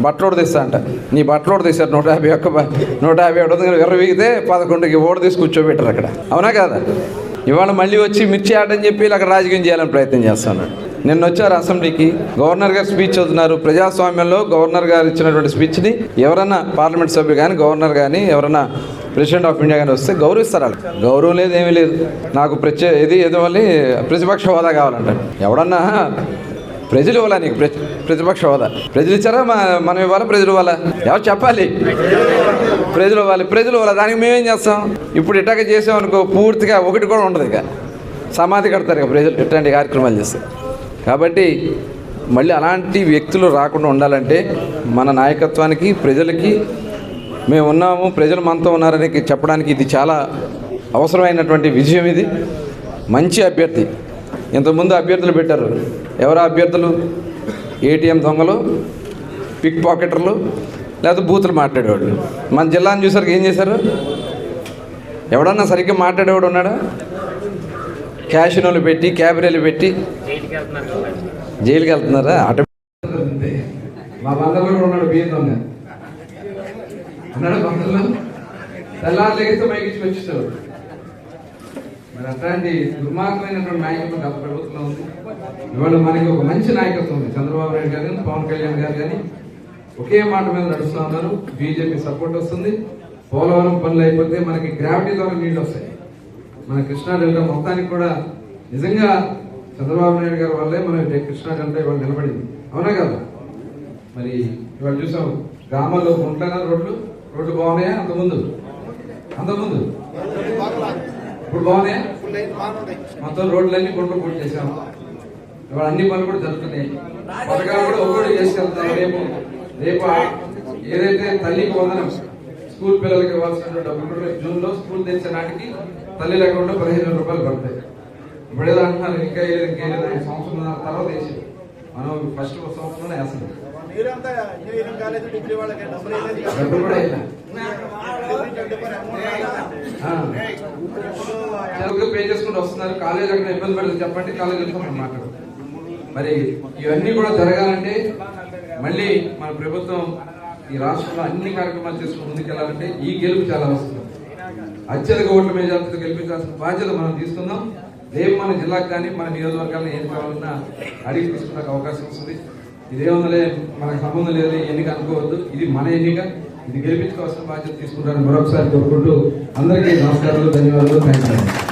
బట్టలోడు తెస్తా అంట. నీ బట్టలోడు తెస్తారు నూట యాభై ఒక్క నూట యాభై ఒకటి వందల ఇరవై వీగితే పదకొండుకి ఓటు తీసి కూర్చోబెట్టారు అక్కడ. అవునా కదా? ఇవాళ మళ్ళీ వచ్చి మిర్చి ఆట అని చెప్పి అక్కడ రాజకీయం చేయాలని ప్రయత్నం చేస్తున్నాడు. నిన్న వచ్చారు అసెంబ్లీకి గవర్నర్ గారు స్పీచ్ చదువుతున్నారు. ప్రజాస్వామ్యంలో గవర్నర్ గారు ఇచ్చినటువంటి స్పీచ్ని ఎవరైనా పార్లమెంట్ సభ్యులు కానీ గవర్నర్ కానీ ఎవరైనా ప్రెసిడెంట్ ఆఫ్ ఇండియా కానీ వస్తే గౌరవిస్తారు వాళ్ళు. గౌరవం లేదు ఏమీ లేదు. నాకు ప్రత్యే ఇది ఏదో మళ్ళీ ప్రతిపక్ష హోదా కావాలంటారు. ఎవడన్నా ప్రజలు ఇవ్వాలా నీకు? ప్రతిపక్ష హోదా. ప్రజలు ఇచ్చారా? మా మనం ఇవ్వాలా? ప్రజలు ఇవ్వాలా? ఎవరు చెప్పాలి? ప్రజలు ఇవ్వాలి ప్రజలు ఇవ్వాలి? దానికి మేమేం చేస్తాం? ఇప్పుడు ఇటాక చేసాం అనుకో పూర్తిగా ఒకటి కూడా ఉండదు ఇక. సమాధి కడతారు ఇక ప్రజలు. ఇట్లాంటి కార్యక్రమాలు చేస్తే. కాబట్టి మళ్ళీ అలాంటి వ్యక్తులు రాకుండా ఉండాలంటే మన నాయకత్వానికి ప్రజలకి మేము ఉన్నాము ప్రజలు మనతో ఉన్నారని చెప్పడానికి ఇది చాలా అవసరమైనటువంటి విజయం ఇది. మంచి అభ్యర్థి. ఇంతకుముందు అభ్యర్థులు పెట్టారు. ఎవరు అభ్యర్థులు? ఏటీఎం దొంగలు పిక్ పాకెటర్లు లేకపోతే బూతులు మాట్లాడేవాడు మన జిల్లాను చూసరికి ఏం చేశారు? ఎవడన్నా సరిగ్గా మాట్లాడేవాడు ఉన్నాడా? క్యాషినోలు పెట్టి క్యాబరీలు పెట్టి జైలుకి వెళ్తున్నారా? అటు మా కూడా ఉన్నాడు బియ్యం దొంగ. తెల్లారు లెగిస్తే మైకి వచ్చేసాడు. మరి అట్లాంటి దుర్మార్గమైనటువంటి నాయకత్వం గత ప్రభుత్వంలో ఉంది. ఇవాళ మనకి ఒక మంచి నాయకత్వం ఉంది. చంద్రబాబు నాయుడు గారు కానీ పవన్ కళ్యాణ్ గారు కానీ ఒకే మాట మీద నడుస్తూ ఉన్నారు. బీజేపీ సపోర్ట్ వస్తుంది. పోలవరం పనులు అయిపోతే మనకి గ్రావిటీ ద్వారా నీళ్ళు వస్తాయి. మన కృష్ణా డెల్టా మొత్తానికి కూడా నిజంగా చంద్రబాబు నాయుడు గారి వల్లే మన కృష్ణా డెల్టా ఇవాళ నిలబడింది. అవునా కదా? మరి ఇవాళ చూసాం గ్రామాల్లో గుంట్లైన రోడ్లు రోడ్లు బాగున్నాయా? అంతకుముందు అంతకుముందు ఇప్పుడు బాగున్నాయా? మొత్తం రోడ్లన్నీ గుంటలు పూర్తి చేసాం ఇవాళ అన్ని పనులు కూడా జరుగుతున్నాయి. పథకాలు కూడా ఒక్కటి చేసుకెళ్తాం రేపు రేపు ఏదైతే తల్లికి వందనం స్కూల్ పిల్లలకి ఇవ్వాల్సిన డబ్బులు కూడా జూన్లో స్కూల్ తెచ్చే నాటికి తల్లి లేకుండా పదిహేను రూపాయలు పడతాయి. ఇప్పుడు ఏదో అంటున్నారు ఇంకా వేయలేదు ఇంకా ఆయన సంవత్సరం తర్వాత వేసి మనం ఫస్ట్ సంవత్సరంలో వేస్తాం. మీరంతా ఇంజనీరింగ్ కాలేజ్ డిగ్రీ వాళ్ళకి డబ్బులు వేయలేదు డబ్బులు కూడా పే చేసుకుంటూ వస్తున్నారు. కాలేజ్ అక్కడ ఇబ్బంది పడుతుంది చెప్పండి కాలేజ్ వెళ్ళిపోతాం మాట్లాడు మరి ఇవన్నీ కూడా జరగాలంటే మళ్ళీ మన ప్రభుత్వం ఈ రాష్ట్రంలో అన్ని కార్యక్రమాలు చేసుకుని ముందుకెళ్ళాలంటే ఈ గెలుపు చాలా అవసరం. అత్యధిక ఓట్ల మెజార్టీతో గెలిపించాల్సిన బాధ్యత మనం తీసుకుందాం. రేపు మన జిల్లాకు కానీ మన నియోజకవర్గాల్లో ఏం కావాలన్నా అడిగి తీసుకునే అవకాశం వస్తుంది. ఇదేముందలే మనకు సంబంధం లేదు ఎన్నిక అనుకోవద్దు. ఇది మన ఎన్నిక. ఇది గెలిపించుకోవాల్సిన బాధ్యత తీసుకుంటారని మరొకసారి కోరుకుంటూ అందరికీ నమస్కారాలు ధన్యవాదాలు. Thank you